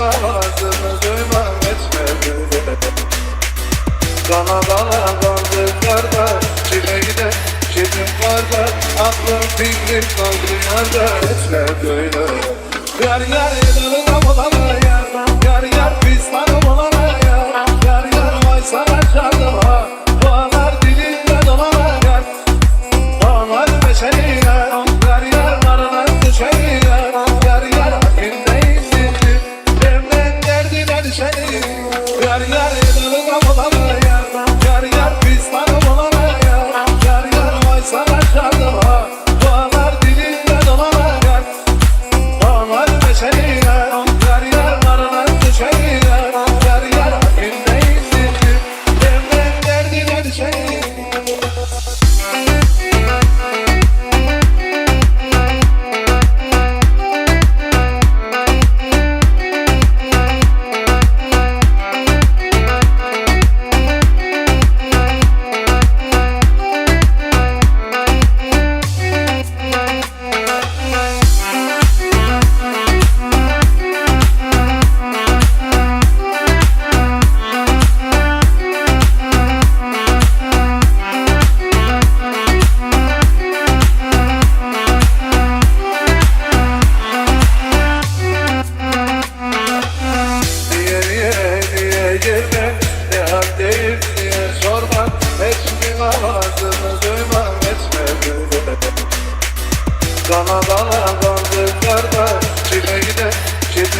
Ağzını duymam etme böyle Bana bana kaldı kardeş Çile gide Çetin kardeş Aklım fikrim kaldı yerde Etme böyle Yar yar edelim diye girme Ne haldeyim diye sorma Hiçbir ağzını duymam etme böyle Çile gide